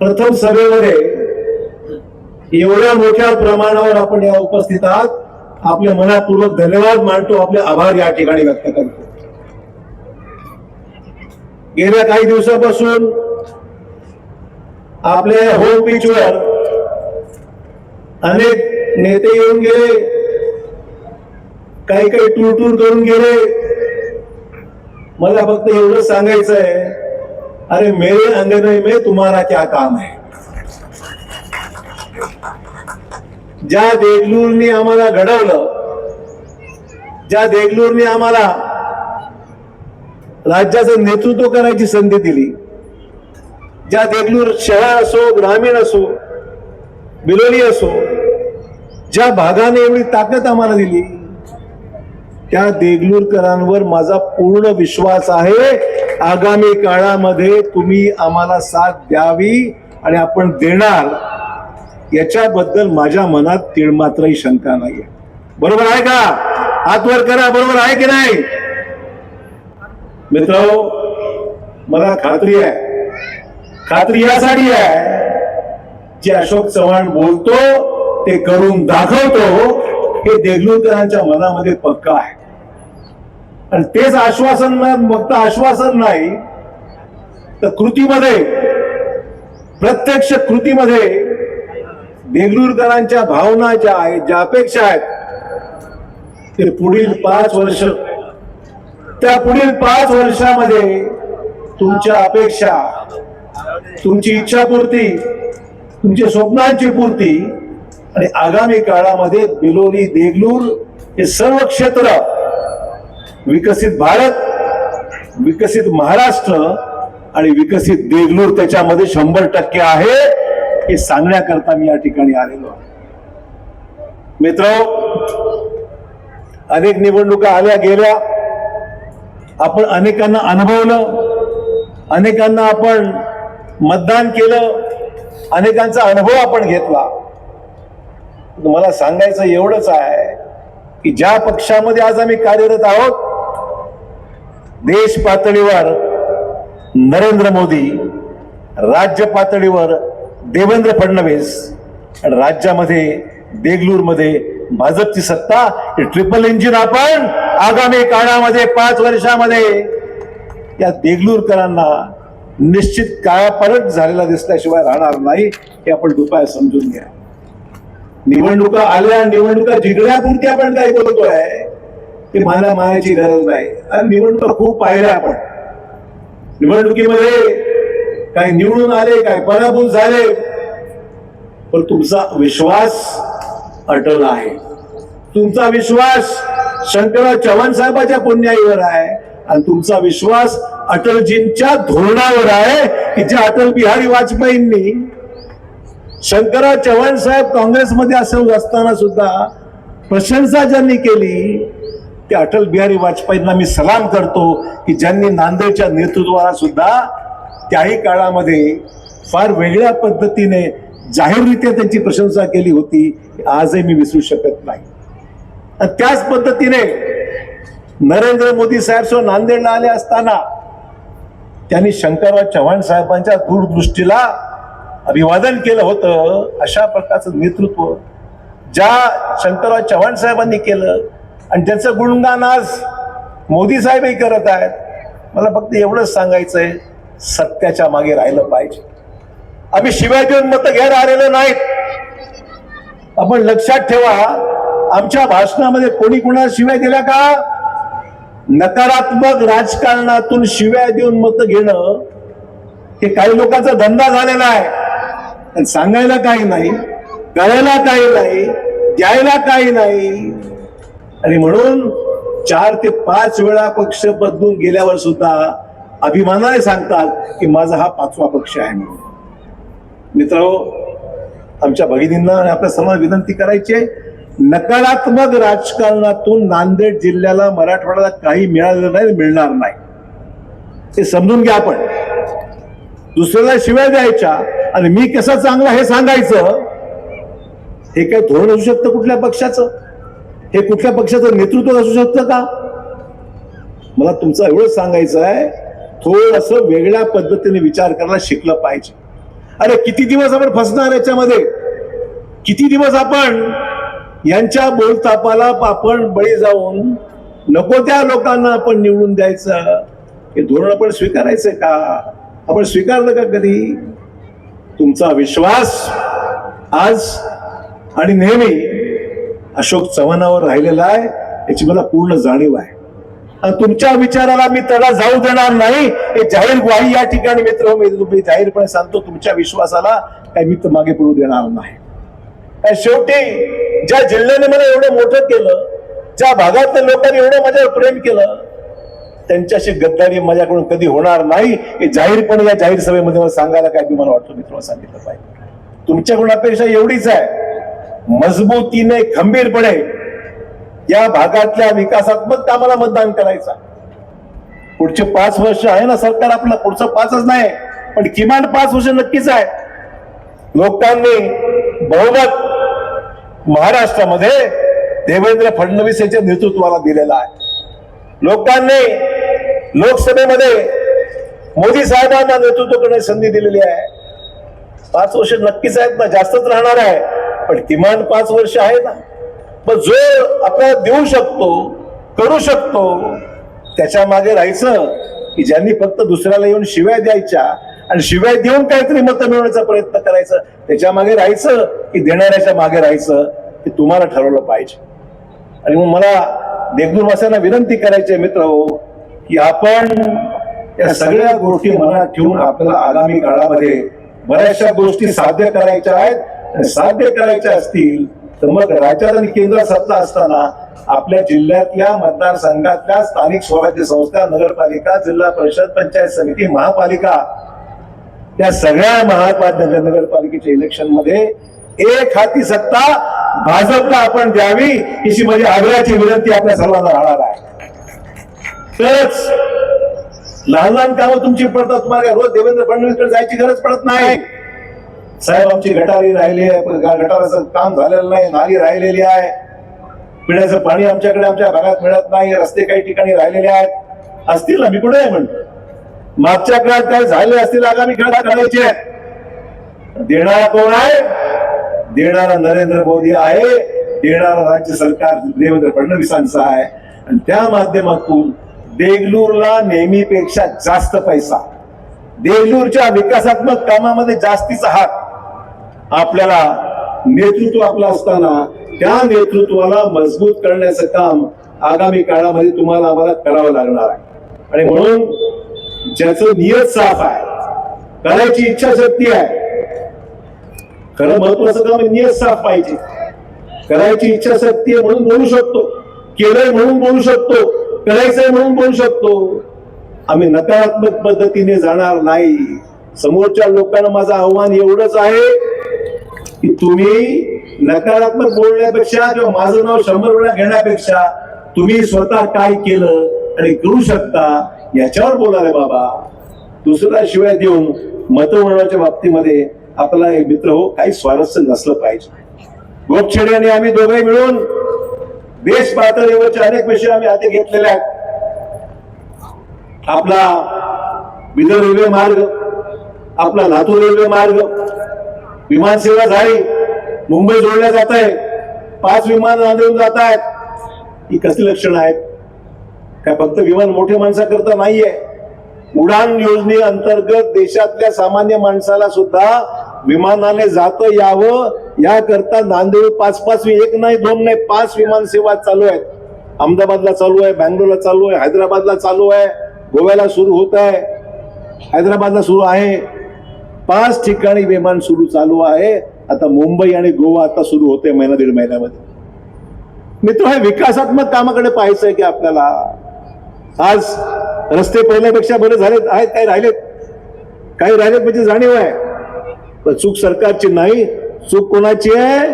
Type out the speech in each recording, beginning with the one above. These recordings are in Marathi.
प्रथम सभेमध्ये एवढ्या मोठ्या प्रमाणावर आपण या उपस्थित आहात. आपले मनापूर्वक धन्यवाद मानतो. आपले आभार या ठिकाणी व्यक्त करतो. गेल्या काही दिवसापासून आपले होम पिचवर अनेक नेते येऊन गेले. काही काही टूर टूर करून गेले. मला फक्त एवढं सांगायचं आहे अरे मेरे अंगने में तुम्हारा क्या काम है? ज्या देगलूरनी आम्हाला घडवलं ज्या देगलूरनी आम्हाला राज्याचं नेतृत्व करायची संधी दिली ज्या देगलूर शहर असो ग्रामीण असो बिलोली असो ज्या भागाने एवढी ताकद आम्हाला दिली त्या देगलूरकरांवर माझा पूर्ण विश्वास आहे. आगामी काळामध्ये तुम्ही आम्हाला साथ द्यावी आणि आपण देणार. याच्याबद्दल माझ्या मनात तिळमात्रही शंका नाहीये. बरोबर आहे का? हातवर करा बरोबर आहे की नाही? मित्र मला खात्री आहे. खात्री यासाठी आहे जे अशोक चव्हाण बोलतो ते करून दाखवतो हे देगलूरकरांच्या मनामध्ये पक्का आहे. आणि तेच आश्वासन फक्त आश्वासन नाही तर कृतीमध्ये प्रत्यक्ष कृतीमध्ये देगलूरकरांच्या भावना ज्या आहेत ज्या अपेक्षा आहेत ते पुढील पाच वर्ष त्या पुढील पाच वर्षामध्ये तुमच्या अपेक्षा तुमची इच्छापूर्ती तुमच्या स्वप्नांची पूर्ती आणि आगामी काळामध्ये बिलोली देगलूर हे सर्व क्षेत्र विकसित भारत विकसित महाराष्ट्र आणि विकसित देगलूर त्याच्यामध्ये शंभर टक्के आहे हे सांगण्याकरता मी या ठिकाणी आलेलो आहे. मित्र अनेक निवडणुका आल्या गेल्या आपण अनेकांना अनुभवलं अनेकांना आपण मतदान केलं अनेकांचा अनुभव आपण घेतला. मला सांगायचं एवढंच आहे की ज्या पक्षामध्ये आज आम्ही कार्यरत आहोत देश पातळीवर नरेंद्र मोदी राज्य पातळीवर देवेंद्र फडणवीस आणि राज्यामध्ये देगलूरमध्ये भाजपची सत्ता ट्रिपल इंजिन आपण आगामी काळामध्ये पाच वर्षामध्ये या देगलूरकरांना निश्चित काळापरत झालेला दिसल्याशिवाय राहणार नाही हे आपण कृपया समजून घ्या. निवडणुका आल्या निवडणुका जिंकण्यापुरती आपण काय बोलतोय? ते मला मानायची गरज नाही. आणि निवडणुका खूप पाहिल्या आपण. निवडणुकीमध्ये काय निवडून आले काय पराभूत झाले. पण तुमचा विश्वास अटल आहे. तुमचा विश्वास शंकरराव चव्हाण साहेबाच्या पुण्याईवर आहे. आणि तुमचा विश्वास अटलजींच्या धोरणावर आहे की जे अटल बिहारी वाजपेयींनी शंकरराव चव्हाण साहेब काँग्रेसमध्ये असं असताना सुद्धा प्रशंसा ज्यांनी केली ते अटल बिहारी वाजपेयींना मी सलाम करतो की ज्यांनी नांदेडच्या नेतृत्वाला सुद्धा त्याही काळामध्ये फार वेगळ्या पद्धतीने जाहीररित्या त्यांची प्रशंसा केली होती आजही मी विसरू शकत नाही. त्याच पद्धतीने नरेंद्र मोदी साहेब सो नांदेडला आले असताना त्यांनी शंकरराव चव्हाण साहेबांच्या दूरदृष्टीला अभिवादन केलं होतं अशा प्रकारचं नेतृत्व ज्या शंकरराव चव्हाण साहेबांनी केलं आणि ज्याचं गुणगान आज मोदी साहेबही करत आहेत. मला फक्त एवढंच सांगायचंय सत्याच्या मागे राहिलं पाहिजे. आम्ही शिवाय देऊन मतं घ्यायला आलेलो नाहीत. आपण लक्षात ठेवा आमच्या भाषणामध्ये कोणी कुणाला शिवाय दिल्या का? नकारात्मक राजकारणातून शिव्या देऊन मतं घेणं हे काही लोकांचा धंदा झालेला आहे. सांगायला काही नाही करायला काही नाही द्यायला काही नाही. आणि म्हणून चार ते पाच वेळा पक्ष बदलून गेल्यावर सुद्धा अभिमानाने सांगतात की माझा हा पाचवा पक्ष आहे म्हणून. मित्र आमच्या भगिनींना आणि आपल्या सर्वांना विनंती करायची आहे नकारात्मक राजकारणातून नांदेड जिल्ह्याला मराठवाड्याला काही मिळालेलं नाही मिळणार नाही. ते समजून घ्या आपण. दुसऱ्याला शिवाय द्यायच्या आणि मी कसं चांगला हे सांगायचं हे काय धोरण असू शकतं कुठल्या पक्षाचं? हे कुठल्या पक्षाचं नेतृत्व असू शकतं का? मला तुमचं एवढंच सांगायचं आहे थोडस वेगळ्या पद्धतीने विचार करायला शिकलं पाहिजे. अरे किती दिवस आपण फसणार याच्यामध्ये? किती दिवस आपण यांच्या बोलतापाला आपण बळी जाऊन नको त्या लोकांना आपण निवडून द्यायचं? हे धोरण आपण स्वीकारायचं का? आपण स्वीकारलं का कधी? तुमचा विश्वास आज आणि नेहमी अशोक चव्हाणावर राहिलेला आहे याची मला पूर्ण जाणीव आहे. आणि तुमच्या विचाराला मी त्याला जाऊ देणार नाही हे जाहीर ग्वाही या ठिकाणी मित्र हो, मी मी जाहीरपणे सांगतो तुमच्या विश्वासाला काही मी तर मागे पडू देणार नाही. शेवटी ज्या जिल्ह्याने मला एवढं मोठं केलं ज्या भागातल्या लोकांनी एवढं माझ्यावर प्रेम केलं त्यांच्याशी गद्दारी माझ्याकडून कधी होणार नाही हे जाहीरपणे या जाहीर सभेमध्ये मला सांगायला काय तुम्हाला वाटतं वाटतं मित्र हो, सांगितलं पाहिजे. तुमच्याकडून अपेक्षा एवढीच आहे मजबूतीने खंबीरपणे या भागातल्या विकासात्मक कामाला मतदान करायचा. पुढचे पाच वर्ष आहे ना सरकार आपलं पुढचं पाचच नाही पण किमान पाच वर्ष नक्कीच आहे. लोकांनी बहुमत महाराष्ट्रामध्ये देवेंद्र फडणवीस यांच्या नेतृत्वाला दिलेला आहे. लोकांनी लोकसभेमध्ये मोदी साहेबांना नेतृत्व करण्याची संधी दिलेली आहे. पाच वर्ष नक्कीच आहेत ना जास्तच राहणार आहे. पण किमान पाच वर्ष आहे ना. मग जो आपल्याला देऊ शकतो करू शकतो त्याच्यामागे राहायचं की ज्यांनी फक्त दुसऱ्याला येऊन शिव्या द्यायच्या आणि शिव्या देऊन काहीतरी मतं मिळवण्याचा प्रयत्न करायचं त्याच्यामागे राहायचं की देणाऱ्याच्या मागे राहायचं हे तुम्हाला ठरवलं पाहिजे. आणि मग मला देगलूरवासियांना विनंती करायची आहे मित्र हो की आपण या सगळ्या गोष्टी मनात ठेवून आपल्याला आगामी काळामध्ये बऱ्याचशा गोष्टी साध्य करायच्या आहेत. साध्य करायच्या असतील तर मग राज्यात आणि केंद्र सत्ता असताना आपल्या जिल्ह्यातल्या मतदारसंघातल्या स्थानिक स्वराज्य संस्था नगरपालिका जिल्हा परिषद पंचायत समिती महापालिका त्या सगळ्या महापालिका नगरपालिकेच्या इलेक्शनमध्ये एक हाती सत्ता भाजपला आपण द्यावी अशी माझी आग्रहाची विनंती आपल्या सर्वांना राहणार आहे. तरच लहान लहान कामं तुमची पडतात तुम्हाला रोज देवेंद्र फडणवीसकडे जायची गरज पडत नाही. साहेब आमची गटारी राहिली आहे गटाराचं काम झालेलं नाही नाली राहिलेली आहे. पिण्याचं पाणी आमच्याकडे आमच्या भागात मिळत नाही रस्ते काही ठिकाणी राहिलेले आहेत. असतील ना मी कुठे आहे म्हणतो मागच्या काळात काय झाले असतील आगामी काळात करायचे. देणारा कोण आहे? देणारा नरेंद्र मोदी आहे. देणारा राज्य सरकार देवेंद्र फडणवीसांचा आहे. आणि त्या माध्यमातून देगलूरला नेहमीपेक्षा जास्त पैसा देगलूरच्या विकासात्मक कामामध्ये जास्तीचा हात आपल्याला नेतृत्व आपलं असताना त्या नेतृत्वाला मजबूत करण्याचं काम आगामी काळामध्ये तुम्हाला आम्हाला करावं लागणार आहे. आणि म्हणून ज्याचं नियत साफ आहे करायची इच्छा शक्ती आहे खरं महत्वाचं काम नियत साफ पाहिजे. करायची इच्छा शक्ती आहे म्हणून बोलू शकतो. केलंय म्हणून बोलू शकतो. करायचंय म्हणून बोलू शकतो. आम्ही नकारात्मक पद्धतीने जाणार नाही. समोरच्या लोकांना माझं आव्हान एवढंच आहे की तुम्ही नकारात्मक बोलण्यापेक्षा किंवा माझं नाव शंभर वेळा घेण्यापेक्षा तुम्ही स्वतः काय केलं आणि करू शकता याच्यावर बोला रे बाबा. दुसरा शिवाय देऊन मत बाबतीमध्ये आपला एक मित्र हो काही स्वारस्य नसलं पाहिजे. गोपछेडे आणि आम्ही दोघे मिळून देश पातळीवरचे अनेक विषय आम्ही हाती घेतलेले आहेत. आपला विदर्भ रेल्वे मार्ग आपला लातूर रेल्वे मार्ग विमान सेवा झाली. मुंबई जोडल्या जात आहे पाच विमान नांदेडून जात आहेत. ही कसली लक्षणं आहेत? काय फक्त विमान मोठ्या माणसाकरता नाहीये. उडान योजने अंतर्गत देशातल्या सामान्य माणसाला सुद्धा विमानाने जात यावं. याकरता नांदेड पाच पाच एक नाही दोन नाही पाच विमान सेवा चालू आहेत. अहमदाबादला चालू आहे बँगलोरला चालू आहे हैदराबादला चालू आहे गोव्याला सुरू होत आहे. हैदराबादला सुरू आहे. पाच ठिकाणी विमान सुरू चालू आहे. आता मुंबई आणि गोवा आता सुरू होते महिना दीड महिन्यामध्ये. मित्र हे विकासात्मक कामाकडे पाहायचं आहे की आपल्याला. आज रस्ते पहिल्यापेक्षा बरे झालेत आहेत काही राहिलेत. काही राहिलेत म्हणजे जाणीव आहे. पण चूक सरकारची नाही चूक कोणाची आहे?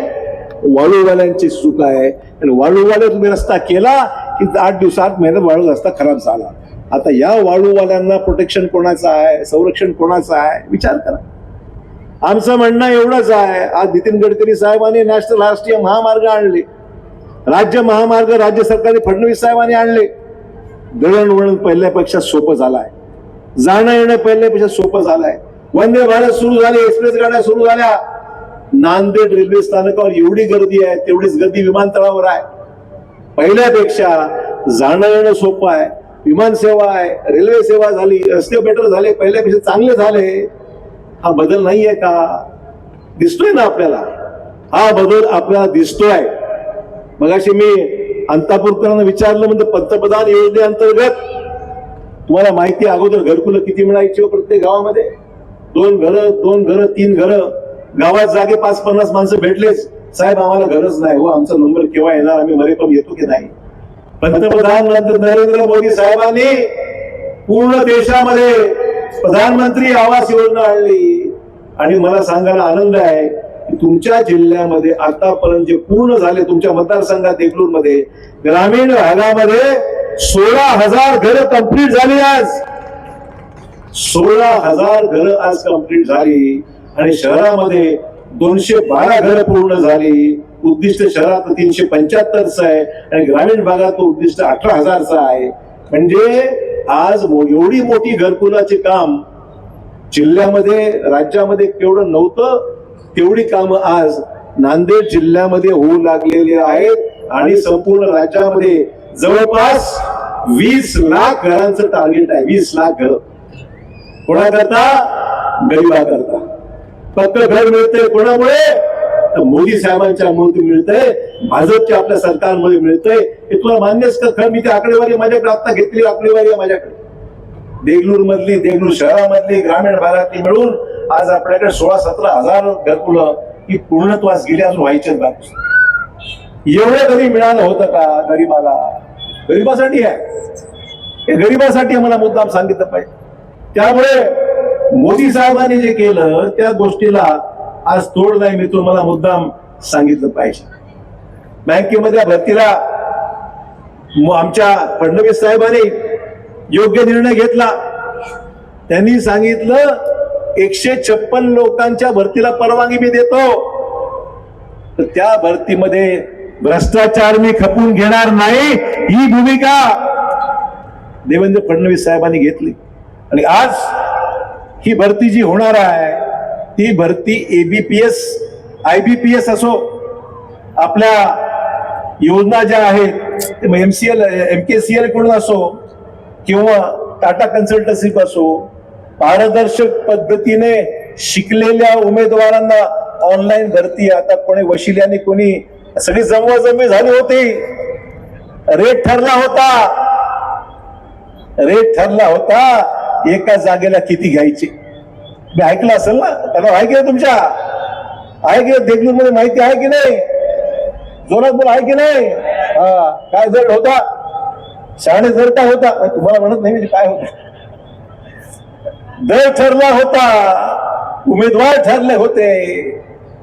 वाळूवाल्यांची चूक आहे. आणि वाळूवाले तुम्ही रस्ता केला की आठ दिवसात महिन्यात वाळू रस्ता खराब झाला. आता या वाळूवाल्यांना प्रोटेक्शन कोणाचं आहे? संरक्षण कोणाचं आहे? विचार करा. आमचं म्हणणं एवढंच आहे. आज नितीन गडकरी साहेबांनी नॅशनल राष्ट्रीय महामार्ग आणले. राज्य महामार्ग राज्य सरकारने फडणवीस साहेबांनी आणले. दळणवळण पहिल्यापेक्षा सोपं झालं आहे जाणं येणं पहिल्यापेक्षा सोपं झालं आहे वंदे भारत सुरू झाले एक्सप्रेस गाड्या सुरू झाल्या. नांदेड रेल्वे स्थानकावर एवढी गर्दी आहे तेवढीच गर्दी विमानतळावर आहे. पहिल्यापेक्षा जाणं येणं सोपं आहे. विमान सेवा आहे रेल्वे सेवा झाली रस्ते बेटर झाले पहिल्यापेक्षा चांगले झाले. हा बदल नाही आहे का? दिसतोय ना आपल्याला? हा बदल आपल्याला दिसतोय. मगाशी मी अंतापूरकरांना विचारलं म्हणजे पंतप्रधान योजनेअंतर्गत तुम्हाला माहिती अगोदर घरकुलं किती मिळायची हो प्रत्येक गावामध्ये? दोन घरं दोन घरं तीन घरं. गावात जागे पाच पन्नास माणसं भेटलेच. साहेब आम्हाला गरज नाही. हो आमचा नंबर केव्हा येणार? आम्ही मरे पण येतो की नाही? पंतप्रधान नरेंद्र मोदी साहेबांनी पूर्ण देशामध्ये प्रधानमंत्री आवास योजना आणली. आणि मला सांगायला आनंद आहे की तुमच्या जिल्ह्यामध्ये आतापर्यंत जे पूर्ण झाले तुमच्या मतदारसंघात देगलूरमध्ये ग्रामीण भागामध्ये सोळा हजार घरं कंप्लीट झाली आज. सोळा हजार घरं आज कंप्लीट झाली. आणि शहरामध्ये दोनशे बारा घरं पूर्ण झाली. उद्दिष्ट शहरात तीनशे पंच्याहत्तरचं आहे आणि ग्रामीण भागात उद्दिष्ट अठरा हजारचा आहे. म्हणजे आज एवढी मोठी घरकुलाचे काम जिल्ह्यामध्ये राज्यामध्ये केवढं नव्हतं तेवढी कामं आज नांदेड जिल्ह्यामध्ये होऊ लागलेली आहेत आणि संपूर्ण राज्यामध्ये जवळपास वीस लाख घरांचं टार्गेट आहे. वीस लाख घर. कोणाकरता? गरिबाकरता. फक्त घर मिळतंय कोणामुळे? तर मोदी साहेबांच्या मुळे मिळतंय भाजपच्या आपल्या सरकारमुळे मिळतंय. हे तुला मान्यच का? खरं मी ती आकडेवारी माझ्याकडे आता घेतली आकडेवारी आहे माझ्याकडे. देगलूर मधली देगलूर शहरामधली ग्रामीण भागातली मिळून आज आपल्याकडे सोळा सतरा हजार घरकुलं ही पूर्णत्वास गेली अजून व्हायच्याच बाकी एवढं कधी मिळालं होतं का गरीबाला? गरीबासाठी आहे. हे गरीबासाठी मला मुद्दाम सांगितलं पाहिजे. त्यामुळे मोदी साहेबांनी जे केलं त्या गोष्टीला आज तोड नाही मी तुम्हाला मुद्दाम सांगितलं पाहिजे. बँकेमध्ये भरतीला आमच्या फडणवीस साहेबांनी योग्य निर्णय घेतला. त्यांनी सांगितलं एकशे छप्पन लोकांच्या भरतीला परवानगी मी देतो. तर त्या भरतीमध्ये भ्रष्टाचार मी खपून घेणार नाही. ही भूमिका देवेंद्र फडणवीस साहेबांनी घेतली. आणि आज ही भरती जी होणार आहे ती भरती एबीपीएस एस असो आपल्या योजना ज्या आहेत M C L M K C एलकडून असो किंवा टाटा कन्सल्टन्सी असो पारदर्शक पद्धतीने शिकलेल्या उमेदवारांना ऑनलाईन भरती आता कोणी वशिल्याने कोणी सगळी जमवाजमी झाली होती. रेट ठरला होता. रेट ठरला होता. एका जागेला किती घ्यायचे? मी ऐकलं असेल ना? त्याला आहे की तुमच्या? आहे की देगलूरमध्ये माहिती आहे की नाही? जोरात बोल आहे की नाही? हा काय जड होता? शाळे जर काय होता तुम्हाला म्हणत नाही म्हणजे काय होत. दर ठरला होता. उमेदवार ठरले होते.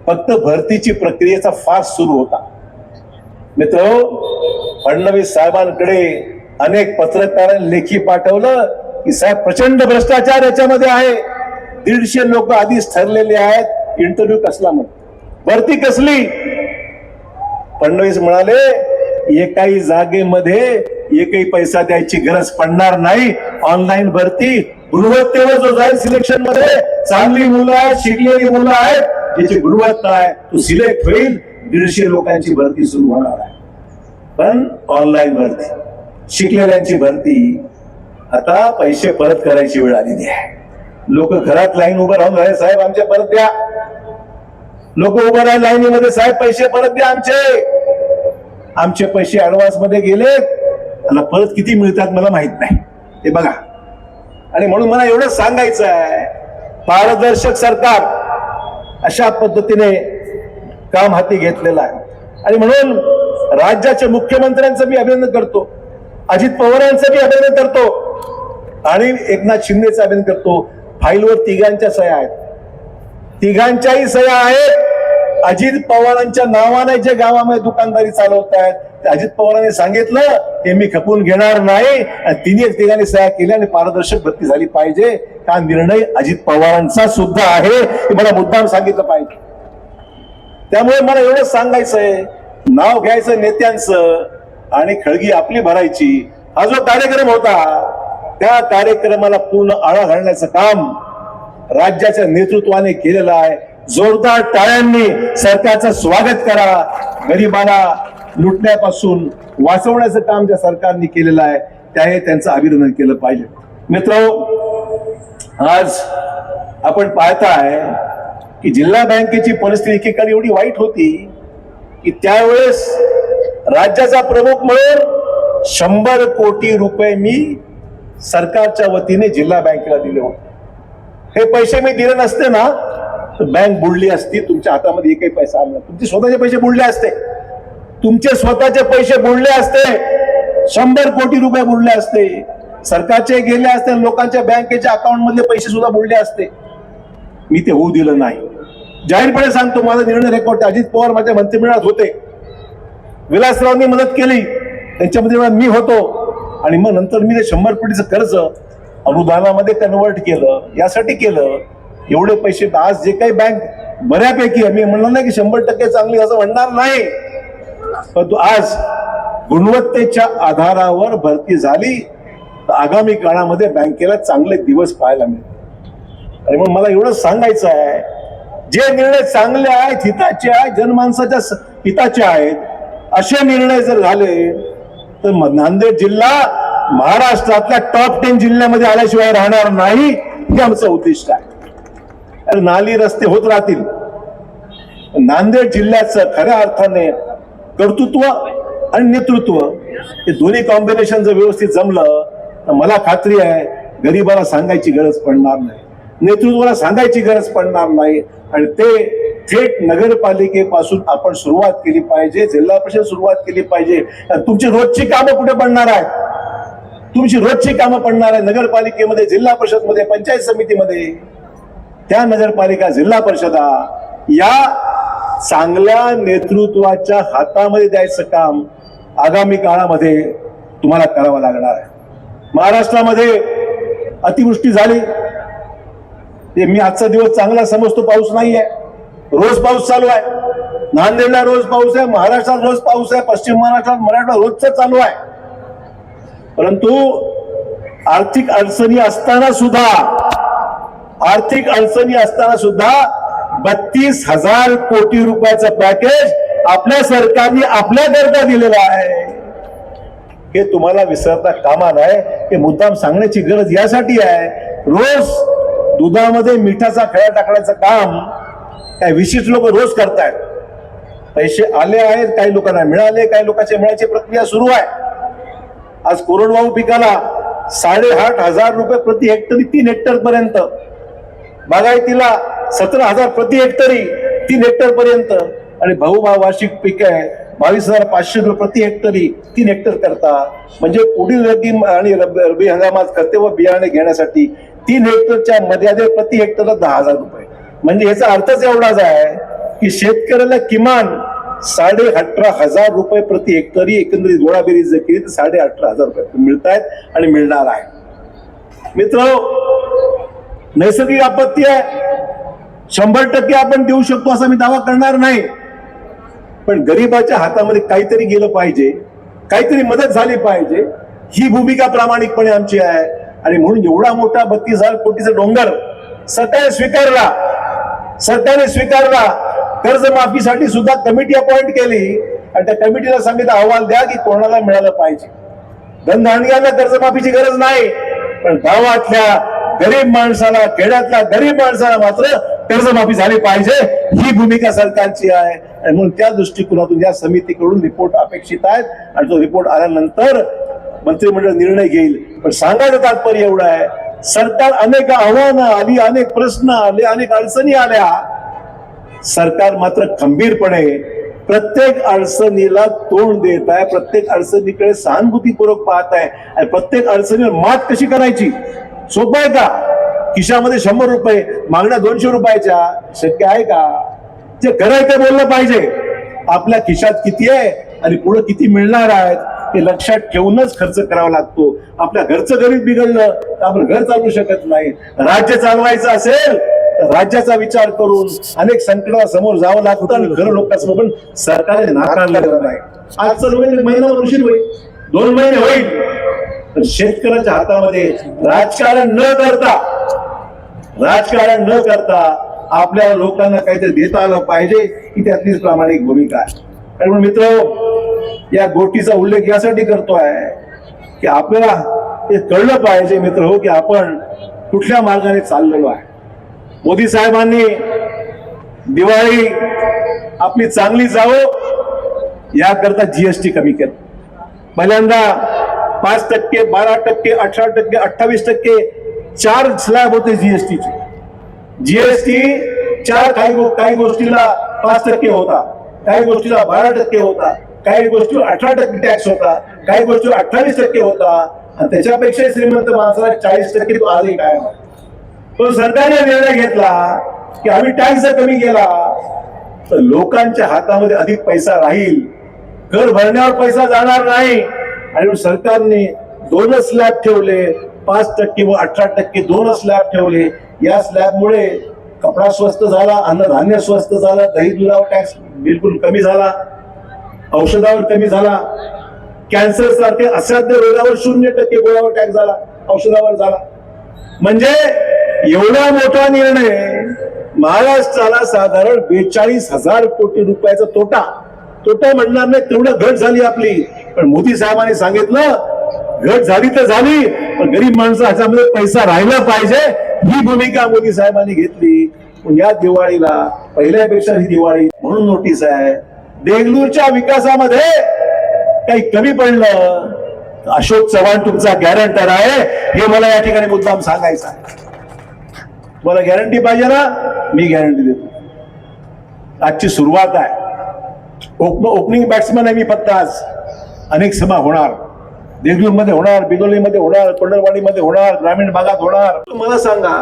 फक्त भरतीची प्रक्रियेचा फास्ट सुरू होता. मित्र फडणवीस साहेबांकडे अनेक पत्रकारांनी लेखी पाठवलं. की साहेब प्रचंड भ्रष्टाचार याच्यामध्ये आहे. दीडशे लोक आधीच ठरलेले आहेत. इंटरव्ह्यू कसला मग? भरती कसली? फडणवीस म्हणाले एकाही जागेमध्ये एकही पैसा द्यायची गरज पडणार नाही. ऑनलाईन भरती गुणवत्तेवर जो जाईल सिलेक्शनमध्ये चांगली मुलं आहेत शिकलेली मुलं आहेत ज्याची गुणवत्ता आहे तो सिलेक्ट होईल. दीडशे लोकांची भरती सुरू होणार आहे. पण ऑनलाईन भरती शिकलेल्यांची भरती आता पैसे परत करायची वेळ आलेली आहे. लोक घरात लाईन उभं राहून राहिले साहेब आमचे परत द्या. लोक उभं राहिले लाईनीमध्ये साहेब पैसे परत द्या आमचे. आमचे पैसे ऍडव्हान्समध्ये गेले. आणि परत किती मिळतात मला माहीत नाही. ते बघा. आणि म्हणून मला एवढंच सांगायचं आहे पारदर्शक सरकार अशा पद्धतीने काम हाती घेतलेलं आहे. आणि म्हणून राज्याच्या मुख्यमंत्र्यांचं मी अभिनंदन करतो अजित पवारांचं मी अभिनंदन करतो आणि एकनाथ शिंदेचं अभिनंदन करतो. फाईलवर तिघांच्या सह्या आहेत. तिघांच्याही सह्या आहेत. अजित पवारांच्या नावाने जे गावामध्ये दुकानदारी चालवत आहेत ते अजित पवारांनी सांगितलं हे मी खपून घेणार नाही. आणि तिन्ही तिघांनी सह्या केल्या आणि पारदर्शक भरती झाली पाहिजे. हा निर्णय अजित पवारांचा सुद्धा आहे. हे मला मुद्दाम सांगितलं पाहिजे. त्यामुळे मला एवढंच सांगायचं आहे. नाव घ्यायचं नेत्यांचं आणि खळगी आपली भरायची. हा जो कार्यक्रम होता त्या कार्यक्रमाला पूर्ण आळा घालण्याचं काम राज्याच्या नेतृत्वाने केलेलं आहे. जोरदार टाळ्यांनी सरकारचं स्वागत करा. गरिबाला लुटण्यापासून वाचवण्याचं काम ज्या सरकारने केलेलं आहे त्याही त्यांचं अभिनंदन केलं पाहिजे. मित्र आज आपण पाहताय की जिल्हा बँकेची परिस्थिती एकीकडे एवढी वाईट होती की त्यावेळेस राज्याचा प्रमुख म्हणून शंभर कोटी रुपये मी सरकारच्या वतीने जिल्हा बँकेला दिले होते. हे पैसे मी दिले नसते ना तर बँक बुडली असती तुमच्या हातामध्ये एकही पैसा आला तुमचे स्वतःचे पैसे बुडले असते. तुमचे स्वतःचे पैसे बुडले असते. शंभर कोटी रुपये बुडले असते. सरकारचे गेले असते आणि लोकांच्या बँकेच्या अकाउंट मधले पैसे सुद्धा बुडले असते. मी ते होऊ दिलं नाही. जाहीरपणे सांगतो माझा निर्णय रेकॉर्ड अजित पवार माझ्या मंत्रिमंडळात होते. विलासरावांनी मदत केली. त्यांच्या मंत्रिमंडळात मी होतो. आणि मग नंतर मी ते शंभर कोटीचं कर्ज अनुदानामध्ये कन्वर्ट केलं यासाठी केलं. एवढे पैसे आज जे काही बँक बऱ्यापैकी मी म्हणणार नाही की शंभर टक्के चांगली असं म्हणणार नाही. परंतु आज गुणवत्तेच्या आधारावर भरती झाली तर आगामी काळामध्ये बँकेला चांगले दिवस पाहायला मिळतील. आणि मग मला एवढंच सांगायचं आहे जे निर्णय चांगले आहेत हिताचे आहेत जनमानसाच्या हिताचे आहेत असे निर्णय जर झाले तर नांदेड जिल्हा महाराष्ट्रातल्या टॉप टेन जिल्ह्यामध्ये आल्याशिवाय राहणार नाही हे आमचं उद्दिष्ट आहे. अरे नाली रस्ते होत राहतील. नांदेड जिल्ह्याचं खऱ्या अर्थाने कर्तृत्व आणि नेतृत्व हे दोन्ही कॉम्बिनेशन जर व्यवस्थित जमलं तर मला खात्री आहे गरिबाला सांगायची गरज पडणार नाही. नेतृत्वाला सांगायची गरज पडणार नाही. आणि ते थेट नगरपालिकेपासून आपण सुरुवात केली पाहिजे जिल्हा परिषद सुरुवात केली पाहिजे. तुमची रोजची कामं कुठे पडणार आहे तुमची रोजची कामं पडणार आहे नगरपालिकेमध्ये जिल्हा परिषदमध्ये पंचायत समितीमध्ये. त्या नगरपालिका जिल्हा परिषदा या चांगल्या नेतृत्वाच्या हातामध्ये द्यायचं काम आगामी काळामध्ये तुम्हाला करावं लागणार आहे. महाराष्ट्रामध्ये अतिवृष्टी झाली. मी आजचा दिवस चांगला समजतो पाऊस नाही आहे रोज पाऊस चालू आहे. नांदेडला रोज पाऊस आहे महाराष्ट्रात रोज पाऊस आहे पश्चिम महाराष्ट्रात मराठवाडा रोजच चालू आहे. परंतु आर्थिक अडचणी असताना सुद्धा आर्थिक अडचणी असताना सुद्धा बत्तीस हजार कोटी रुपयाचं पॅकेज आपल्या सरकारने आपल्या करता दिलेलं आहे. हे तुम्हाला विसरता कामा नाही हे मुद्दाम सांगण्याची गरज यासाठी आहे. रोज दुधामध्ये मिठाचा खळा टाकण्याचं काम काय विशिष्ट लोक रोज करतायत? पैसे आले आहेत काही लोकांना मिळाले काही लोकांच्या मिळायची प्रक्रिया सुरू आहे. आज कोरडवाहू पिकाला साडेआठ हजार रुपये प्रति हेक्टरी तीन हेक्टर पर्यंत. बागायतीला सतरा हजार प्रति हेक्टरी तीन हेक्टर पर्यंत. आणि भाऊभाव वार्षिक पीक आहे बावीस हजार पाचशे रुपये प्रति हेक्टरी तीन हेक्टर करता. म्हणजे पुढील रब्बी आणि रब्बी रब्बी हंगामात खते व बियाणे घेण्यासाठी तीन हेक्टरच्या मर्यादे प्रति हेक्टरला दहा हजार रुपये. म्हणजे याचा अर्थच एवढाच आहे की शेतकऱ्याला किमान साडे अठरा हजार रुपये प्रति हेक्टरी एकंदरीत गोळाबेरीज जर केली तर साडे अठरा हजार रुपये मिळत आहेत आणि मिळणार आहे. मित्र नैसर्गिक आपत्ती आहे. शंभर टक्के आपण देऊ शकतो असा मी दावा करणार नाही. पण गरीबाच्या हातामध्ये काहीतरी गेलं पाहिजे काहीतरी मदत झाली पाहिजे ही भूमिका प्रामाणिकपणे आमची आहे. आणि म्हणून एवढा मोठा बत्तीस हजार कोटीचा डोंगर सरकारने स्वीकारला. सरकारने स्वीकारला. कर्जमाफीसाठी सुद्धा कमिटी अपॉइंट केली. आणि त्या कमिटीला सांगितलं अहवाल द्या की कोणाला मिळालं पाहिजे. धनधान्यांना कर्जमाफीची गरज नाही पण गावातल्या गरीब माणसाला खेड्यातल्या गरीब माणसाला मात्र कर्जमाफी झाली पाहिजे. ही भूमिका सरकारची आहे. आणि म्हणून त्या दृष्टिकोनातून या समितीकडून रिपोर्ट अपेक्षित आहेत. आणि तो रिपोर्ट आल्यानंतर मंत्रिमंडळ निर्णय घेईल. पण सांगायचं तात्पर्य एवढं आहे सरकार अनेक आव्हानं आली अनेक प्रश्न आले अनेक अडचणी आल्या. सरकार मात्र खंबीरपणे प्रत्येक अडचणीला तोंड देत आहे. प्रत्येक अडचणीकडे सहानुभूतीपूर्वक पाहत आहे. आणि प्रत्येक अडचणीवर मात कशी करायची? सोपं आहे का? खिशामध्ये शंभर रुपये मागण्या दोनशे रुपयाच्या. शक्य आहे का? जे खरं ते बोललं पाहिजे. आपल्या खिशात किती आहे आणि पुढे किती मिळणार आहेत? हे लक्षात ठेवूनच खर्च करावा लागतो. आपल्या घरचं गरीब बिघडलं तर आपण घर चालवू शकत नाही. राज्य चालवायचं असेल तर राज्याचा विचार करून अनेक संकटा समोर जावं लागतं आणि खरं लोकांसमोर पण सरकारने नाकारलेलं नाही. आजचं होईल एक महिना उशीर होईल. दोन महिने होईल. पण शेतकऱ्याच्या हातामध्ये राजकारण न करता राजकारण न करता आपल्या लोकांना काहीतरी देता आलं पाहिजे ही त्यातलीच प्रामाणिक भूमिका आहे. म्हणून मित्र या गोष्टीचा उल्लेख यासाठी करतोय की आपल्याला हे कळलं पाहिजे मित्र हो की आपण कुठल्या मार्गाने चाललेलो आहे. मोदी साहेबांनी दिवाळी आपली चांगली जावो याकरता जीएसटी कमी केलं. पहिल्यांदा पाच टक्के बारा टक्के अठरा टक्के अठ्ठावीस टक्के चार स्लॅब होते जीएसटीचे जीएसटी चार काही काही गोष्टीला पाच टक्के होता काही गोष्टीला बारा टक्के होता. काही गोष्टीवर अठरा टक्के टॅक्स होता काही गोष्टीवर अठ्ठावीस टक्के होता आणि त्याच्यापेक्षा श्रीमंत माणसाला चाळीस टक्के तो आजही काय पण सरकारने निर्णय घेतला की आम्ही टॅक्स जर कमी केला तर लोकांच्या हातामध्ये अधिक पैसा राहील. कर भरण्यावर पैसा जाणार नाही. आणि सरकारने दोनच स्लॅब ठेवले पाच टक्के व अठरा टक्के दोनच स्लॅब ठेवले. या स्लॅबमुळे कपडा स्वस्त झाला अन्नधान्य स्वस्त झालं दही दुधावर टॅक्स बिलकुल कमी झाला. औषधावर कमी झाला. कॅन्सर सारखे असाध्य रोगावर शून्य टक्के गोळ्यावर टॅक्स झाला. औषधावर झाला. म्हणजे एवढा मोठा निर्णय महाराष्ट्राला साधारण बेचाळीस हजार कोटी रुपयाचा तोटा. तोटा म्हणणार नाही तेवढं घट झाली आपली. पण मोदी साहेबांनी सांगितलं घट झाली तर झाली पण गरीब माणसं ह्याच्यामध्ये पैसा राहिला पाहिजे ही भूमिका मोदी साहेबांनी घेतली. पण या दिवाळीला पहिल्यापेक्षा ही दिवाळी म्हणून नोटीस आहे. देगलूरच्या विकासामध्ये काही कमी पडलं. तर अशोक चव्हाण तुमचा गॅरंटर आहे. हे मला या ठिकाणी मुद्दाम सांगायचं आहे. मला गॅरंटी पाहिजे ना? मी गॅरंटी देतो. आजची सुरुवात आहे. ओपनिंग बॅट्समन आहे मी फक्त आज. अनेक सभा होणार. देगलूरमध्ये होणार बिलोलीमध्ये होणार पंढरवाडीमध्ये होणार ग्रामीण भागात होणार. मला सांगा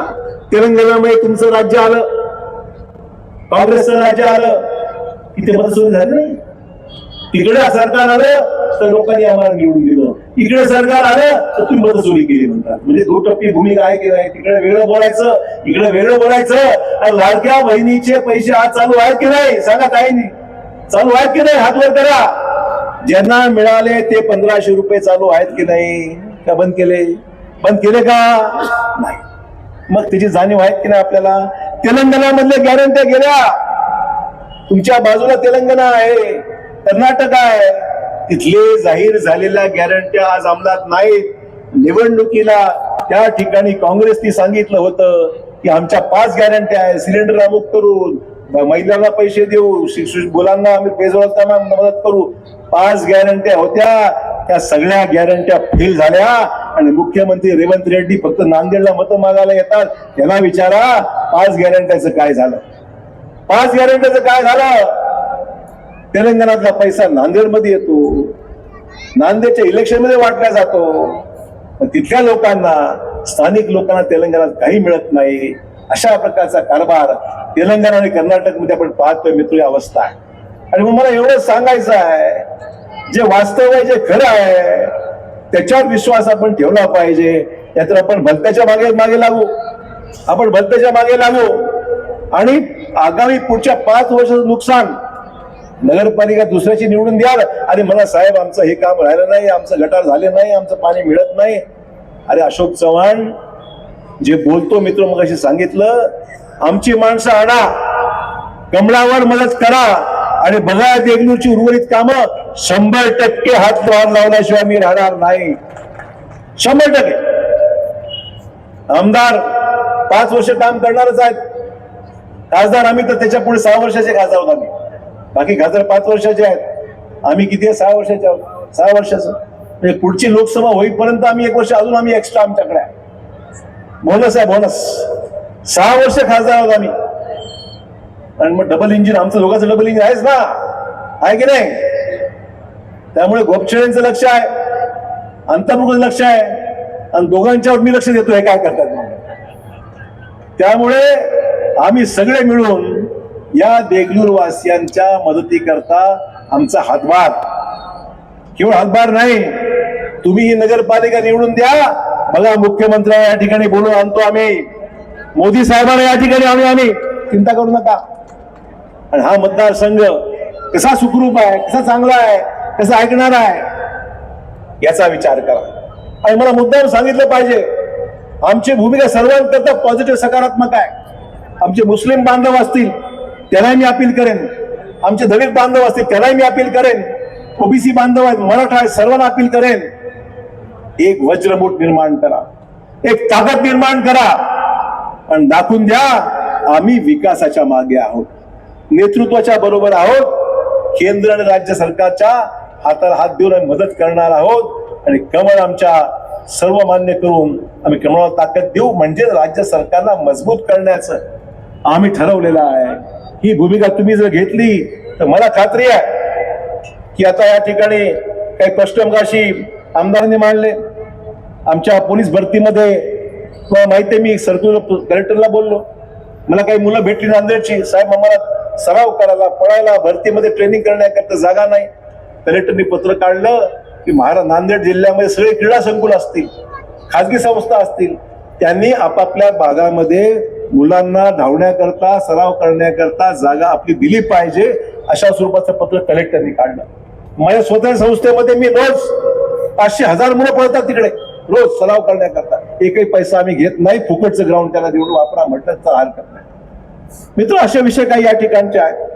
तेलंगणामध्ये तुमचं राज्य आलं? काँग्रेसचं राज्य आलं? इथे मतसुरू झाली नाही. तिकडे सरकार आलं तर लोकांनी आम्हाला निवडून दिलं. इकडे सरकार आलं तर तुम्ही मतचोरी केली म्हणतात. म्हणजे दुटप्पी भूमिका आहे की नाही? तिकडे वेगळं बोलायचं इकडे वेगळं बोलायचं आणि लाडक्या बहिणीचे पैसे आज चालू आहेत की नाही? सांगा काही नाही चालू आहेत की नाही? हात वर करा. ज्यांना मिळाले ते पंधराशे रुपये चालू आहेत की नाही? का बंद केले? बंद केले का? नाही. मग त्याची जाणीव आहेत की नाही आपल्याला? तेलंगणामधल्या गॅरंट्या गेल्या. तुमच्या बाजूला तेलंगणा आहे कर्नाटक आहे. तिथले जाहीर झालेल्या गॅरंट्या आज अंमलात नाहीत. निवडणुकीला त्या ठिकाणी काँग्रेसनी सांगितलं होतं की आमच्या पाच गॅरंट्या आहे सिलेंडर अमुक करून महिलांना पैसे देऊ शि- मुलांना आम्ही पेजवळताना मदत करू. पाच गॅरंट्या होत्या. त्या सगळ्या गॅरंट्या फेल झाल्या. आणि मुख्यमंत्री रेवंत रेड्डी फक्त नांदेडला मतं मागायला येतात. त्यांना विचारा पाच गॅरंट्याचं काय झालं? पाच गॅरेंटरचं काय झालं? तेलंगणातला पैसा नांदेडमध्ये येतो. नांदेडच्या इलेक्शनमध्ये वाटला जातो. पण तिथल्या लोकांना स्थानिक लोकांना तेलंगणात काही मिळत नाही. अशा प्रकारचा कारभार तेलंगणा आणि कर्नाटकमध्ये आपण पाहतोय. मित्र अवस्था आहे. आणि मग मला एवढंच सांगायचं आहे जे वास्तव आहे जे खरं आहे त्याच्यावर विश्वास आपण ठेवला पाहिजे. नाहीतर आपण भलत्याच्या मागे मागे लागू. आपण भलत्याच्या मागे लागू. आणि आगामी पुढच्या पाच वर्षाचं नुकसान नगरपालिका दुसऱ्याची निवडून द्याल. आणि मला साहेब आमचं हे काम राहिलं नाही आमचं गटार झाले नाही आमचं पाणी मिळत नाही. अरे अशोक चव्हाण जे बोलतो मित्र मग अशी सांगितलं आमची माणसं आणा कमळावर मदत करा आणि बघा देगलूरची उर्वरित कामं शंभर टक्के हात लावून लावल्याशिवाय मी राहणार नाही. शंभर टक्के. आमदार पाच वर्ष काम करणारच आहेत. खासदार आम्ही तर त्याच्या पुढे सहा वर्षाचे खासदार आहोत आम्ही. बाकी खासदार पाच वर्षाचे आहेत. आम्ही किती आहे? सहा वर्षाचे आहोत. सहा वर्षाचं. म्हणजे पुढची लोकसभा होईपर्यंत आम्ही एक वर्ष अजून आम्ही एक्स्ट्रा आमच्याकडे आहे. बोनस आहे बोनस सहा वर्ष खासदार आहोत आम्ही. आणि मग डबल इंजिन आमचं लोकांचं डबल इंजिन आहेच ना? आहे की नाही? त्यामुळे गोपछेड्यांचं लक्ष आहे. अंतर्मुख लक्ष आहे. आणि दोघांच्यावर मी लक्ष देतोय. काय करतात मग? त्यामुळे आम्ही सगळे मिळून या देगलूरवासियांच्या मदतीकरता आमचा हातभार. केवळ हातभार नाही तुम्ही ही नगरपालिका निवडून द्या. बघा मुख्यमंत्र्या या ठिकाणी बोलून आणतो आम्ही. मोदी साहेबांना या ठिकाणी आणू आम्ही. चिंता करू नका. आणि हा मतदारसंघ कसा सुखरूप आहे कसा चांगला आहे कसा ऐकणार आहे याचा विचार करा. आणि मला मुद्दाम सांगितलं पाहिजे आमची भूमिका सर्वांकरता पॉझिटिव्ह सकारात्मक आहे. आमचे मुस्लिम बांधव असतील त्यालाही मी अपील करेन. आमचे दलित बांधव असतील त्यालाही मी अपील करेन. ओबीसी बांधव आहेत मराठा आहेत सर्वांना अपील करेन. एक वज्रमूठ निर्माण करा. एक ताकद निर्माण करा. आणि दाखवून द्या आम्ही विकासाच्या मागे आहोत. नेतृत्वाच्या बरोबर आहोत. केंद्र आणि राज्य सरकारच्या हाताला हात देऊन आम्ही मदत करणार आहोत. आणि कमळ आमच्या सर्व मान्य करून आम्ही कमळाला ताकद देऊ. म्हणजे राज्य सरकारला मजबूत करण्याचं आम्ही ठरवलेला आहे. ही भूमिका तुम्ही जर घेतली तर मला खात्री आहे की आता या ठिकाणी काही कष्टमगाशी आमदारांनी मांडले. आमच्या पोलीस भरतीमध्ये तुम्हाला माहिती आहे मी सर्क्युलर कलेक्टरला बोललो. मला काही मुलं भेटली नांदेडची. साहेब आम्हाला सराव करायला पळायला भरतीमध्ये ट्रेनिंग करण्याकरता जागा नाही. कलेक्टरनी पत्र काढलं की महाराज नांदेड जिल्ह्यामध्ये सगळे क्रीडा संकुल असतील खाजगी संस्था असतील त्यांनी आपापल्या भागामध्ये मुलांना धावण्याकरता सराव करण्याकरता जागा आपली दिली पाहिजे अशा स्वरूपाचं पत्र कलेक्टरनी काढलं. माझ्या स्वतः संस्थेमध्ये मी रोज पाचशे हजार मुलं पळतात तिकडे. रोज सराव करण्याकरता. एकही पैसा आम्ही घेत नाही फुकटचं ग्राउंड त्याला देऊन वापरा म्हटलं तर हरकत नाही मित्र असे विषय काही या ठिकाणचे आहेत.